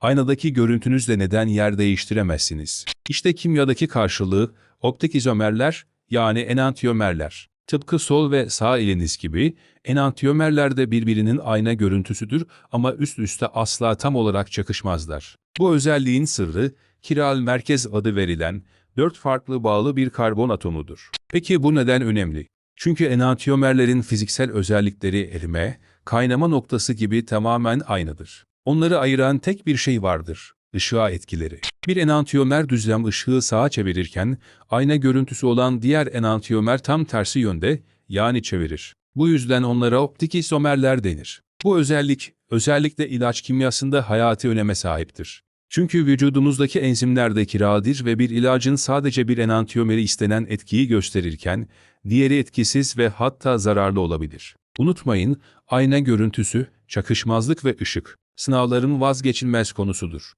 Aynadaki görüntünüzle neden yer değiştiremezsiniz? İşte kimyadaki karşılığı optik izomerler yani enantiyomerler. Tıpkı sol ve sağ eliniz gibi enantiyomerler de birbirinin ayna görüntüsüdür ama üst üste asla tam olarak çakışmazlar. Bu özelliğin sırrı kiral merkez adı verilen dört farklı bağlı bir karbon atomudur. Peki bu neden önemli? Çünkü enantiyomerlerin fiziksel özellikleri erime, kaynama noktası gibi tamamen aynıdır. Onları ayıran tek bir şey vardır, ışığa etkileri. Bir enantiyomer düzlem ışığı sağa çevirirken, ayna görüntüsü olan diğer enantiyomer tam tersi yönde, yani çevirir. Bu yüzden onlara optik izomerler denir. Bu özellik, özellikle ilaç kimyasında hayati öneme sahiptir. Çünkü vücudumuzdaki enzimler de kiradir ve bir ilacın sadece bir enantiyomeri istenen etkiyi gösterirken, diğeri etkisiz ve hatta zararlı olabilir. Unutmayın, ayna görüntüsü, çakışmazlık ve ışık, sınavların vazgeçilmez konusudur.